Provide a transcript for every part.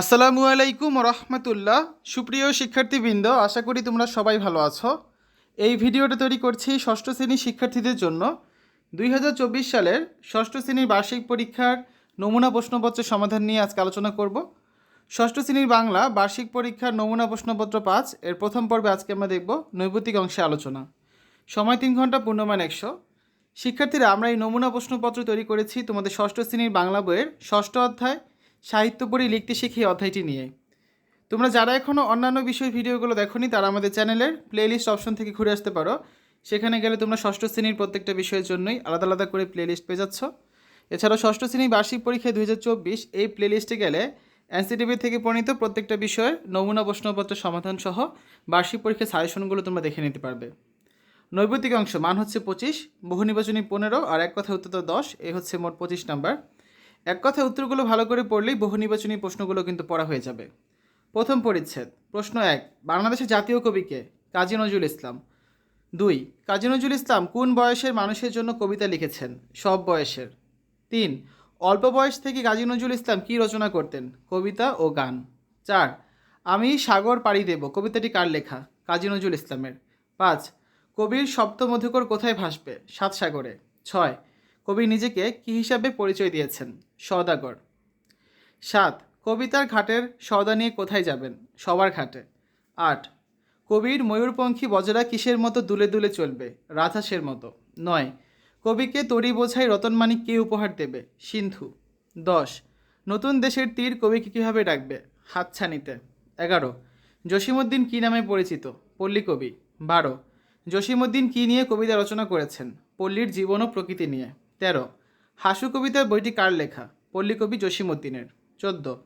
আসসালামু আলাইকুম রহমতুল্লাহ। সুপ্রিয় শিক্ষার্থীবৃন্দ, আশা করি তোমরা সবাই ভালো আছো। এই ভিডিওটা তৈরি করছি ষষ্ঠ শ্রেণির শিক্ষার্থীদের জন্য। দুই হাজার চব্বিশ সালের ষষ্ঠ শ্রেণির বার্ষিক পরীক্ষার নমুনা প্রশ্নপত্রের সমাধান নিয়ে আজকে আলোচনা করব। ষষ্ঠ শ্রেণির বাংলা বার্ষিক পরীক্ষার নমুনা প্রশ্নপত্র পাঁচ, এর প্রথম পর্বে আজকে আমরা দেখব নৈবতিক অংশে আলোচনা। সময় তিন ঘণ্টা পূর্ণমান একশো। শিক্ষার্থীরা, আমরা এই নমুনা প্রশ্নপত্র তৈরি করেছি তোমাদের ষষ্ঠ শ্রেণির বাংলা বইয়ের ষষ্ঠ অধ্যায় সাহিত্য পড়ি লিখতে শিখি অধ্যায়টি নিয়ে। তোমরা যারা এখনও অন্যান্য বিষয় ভিডিওগুলো দেখোনি, তারা আমাদের চ্যানেলের প্লেলিস্ট অপশন থেকে ঘুরে আসতে পারো। সেখানে গেলে তোমরা ষষ্ঠ শ্রেণির প্রত্যেকটা বিষয়ের জন্যই আলাদা আলাদা করে প্লেলিস্ট পেয়ে যাচ্ছ। এছাড়াও ষষ্ঠ শ্রেণি বার্ষিক পরীক্ষায় দু এই প্লেলিস্টে গেলে এনসিটিভি থেকে প্রণীত প্রত্যেকটা বিষয়ের নমুনা প্রশ্নপত্রের সমাধান সহ বার্ষিক পরীক্ষার সাজেশনগুলো তোমরা দেখে নিতে পারবে। নৈবতিক অংশ, মান হচ্ছে পঁচিশ বহু নির্বাচনী পনেরো, আর এক কথা উত্তর দশ, এ হচ্ছে মোট পঁচিশ নাম্বার। এক কথায় উত্তরগুলো ভালো করে পড়লেই বহু নির্বাচনী প্রশ্নগুলো কিন্তু পড়া হয়ে যাবে। প্রথম পরিচ্ছেদ, প্রশ্ন এক, বাংলাদেশের জাতীয় কবিকে কাজী নজরুল ইসলাম। দুই, কাজী নজরুল ইসলাম কোন বয়সের মানুষের জন্য কবিতা লিখেছেন? সব বয়সের। তিন, অল্প বয়স থেকে কাজী নজরুল ইসলাম কী রচনা করতেন? কবিতা ও গান। চার, আমি সাগর পাড়ি দেব, কবিতাটি কার লেখা? কাজী নজরুল ইসলামের। পাঁচ, কবির সপ্তমধুকর কোথায় ভাসবে? সাত সাগরে। ছয় কবি নিজেকে কী হিসাবে পরিচয় দিয়েছেন? সওদাগর। সাত, কবিতার ঘাটের সওদা নিয়ে কোথায় যাবেন? সবার ঘাটে। আট, কবির ময়ূরপঙ্খী বজরা কিসের মতো দুলে দুলে চলবে? রাধাসের মতো। নয়, কবিকে তরি বোঝাই রতনমাণিক কে উপহার দেবে? সিন্ধু। দশ, নতুন দেশের তীর কবিকে কীভাবে ডাকবে? হাতছানিতে। এগারো, জসিমউদ্দিন কী নামে পরিচিত? পল্লী কবি। বারো, জসিমউদ্দিন কী নিয়ে কবিতা রচনা করেছেন? পল্লীর জীবন ও প্রকৃতি নিয়ে। তেরো, হাসু কবিতার বইটি কার লেখা? পল্লী কবি জসিমউদ্দিনের। চোদ্দ,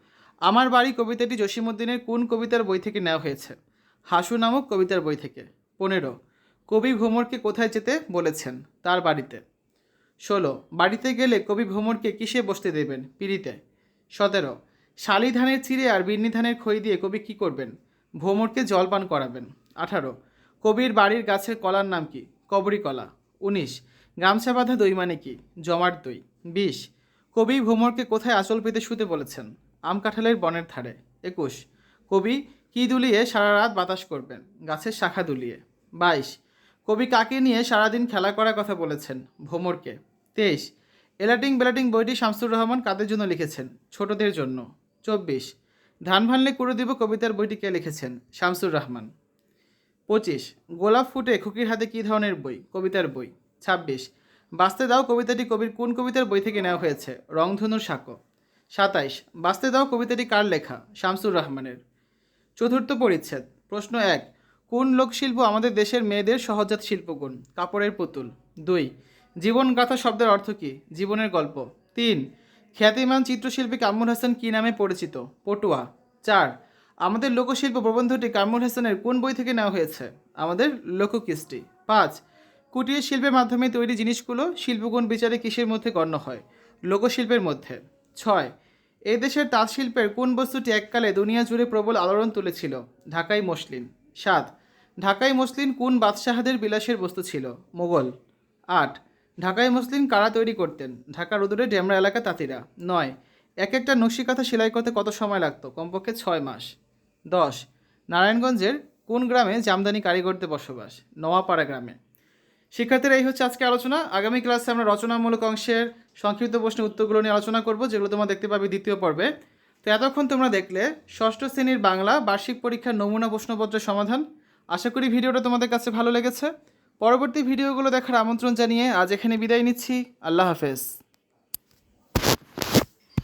আমার বাড়ি কবিতাটি জসিমউদ্দিনের কোন কবিতার বই থেকে নেওয়া হয়েছে? হাসু নামক কবিতার বই থেকে। পনেরো, কবি ভ্রমরকে কোথায় যেতে বলেছেন? তার বাড়িতে। ষোলো, বাড়িতে গেলে কবি ভ্রমরকে কিসে বসতে দেবেন? পিড়িতে। সতেরো শালি ধানের চিড়ে আর বিন্নি ধানের খই দিয়ে কবি কী করবেন? ভ্রমরকে জলপান করাবেন। আঠারো, কবির বাড়ির গাছের কলার নাম কি? কবরী কলা। উনিশ গামছা বাঁধা দই মানে কি? জমাট দই। বিশ, কবি ভ্রমরকে কোথায় আঁচল পেতে শুতে বলেছেন? আম কাঁঠালের বনের ধারে। একুশ, কবি কি দুলিয়ে সারা রাত বাতাস করবেন? গাছের শাখা দুলিয়ে। বাইশ, কবি কাকে নিয়ে সারাদিন খেলা করার কথা বলেছেন? ভ্রমরকে তেইশ, এলাটিং বেলাটিং বইটি শামসুর রহমান কাদের জন্য লিখেছেন? ছোটদের জন্য। চব্বিশ, ধান ভানলে করে দিব কবিতার বইটি কে লিখেছেন? শামসুর রহমান। পঁচিশ, গোলাপ ফুটে খুকির হাতে কী ধরনের বই? কবিতার বই। ছাব্বিশ। বাঁচতে দাও কবিতাটি কবির কোন কবিতার বই থেকে নেওয়া হয়েছে? রংধনুর সাঁকো। সাতাইশ। বাঁচতে দাও কবিতাটি কার লেখা? শামসুর রহমানের। চতুর্থ পরিচ্ছেদ। প্রশ্ন এক। কোন লোকশিল্প আমাদের দেশের মেয়েদের সহজাত শিল্পগুণ? কাপড়ের পুতুল। দুই। জীবনগাথা শব্দের অর্থ কী? জীবনের গল্প। তিন। খ্যাতিমান চিত্রশিল্পী কামরুল হাসান কী নামে পরিচিত? পটুয়া। চার। আমাদের লোকশিল্প প্রবন্ধটি কামরুল হাসানের কোন বই থেকে নেওয়া হয়েছে? আমাদের লোককৃষ্টি। পাঁচ। কুটির শিল্পের মাধ্যমে তৈরি জিনিসগুলো শিল্পগুণ বিচারে কিসের মধ্যে গণ্য হয়? লোকশিল্পের মধ্যে। ছয় এই দেশের তাঁত শিল্পের কোন বস্তুটি এককালে দুনিয়া জুড়ে প্রবল আলোড়ন তুলেছিল? ঢাকাই মসলিন। সাত, ঢাকাই মসলিন কোন বাদশাহাদের বিলাসের বস্তু ছিল? মোগল। আট, ঢাকাই মসলিন কারা তৈরি করতেন? ঢাকার উদূরে ডেমরা এলাকা তাঁতিরা। নয়, এক একটা নকশি কাঁথা সেলাই করতে কত সময় লাগতো? কমপক্ষে ছয় মাস। দশ, নারায়ণগঞ্জের কোন গ্রামে জামদানি কারিগরদের বসবাস? নোয়াপাড়া গ্রামে। শিক্ষার্থীরা, এই হচ্ছে আজকে আলোচনা। আগামী ক্লাসে আমরা রচনামূলক অংশের সংক্ষিপ্ত প্রশ্নের উত্তরগুলো নিয়ে আলোচনা করব, যেগুলো তোমরা দেখতে পাবে দ্বিতীয় পর্বে। তো এতক্ষণ তোমরা দেখলে ষষ্ঠ শ্রেণির বাংলা বার্ষিক পরীক্ষার নমুনা প্রশ্নপত্রের সমাধান। আশা করি ভিডিওটা তোমাদের কাছে ভালো লেগেছে। পরবর্তী ভিডিওগুলো দেখার আমন্ত্রণ জানিয়ে আজ এখানে বিদায় নিচ্ছি। আল্লাহ হাফেজ।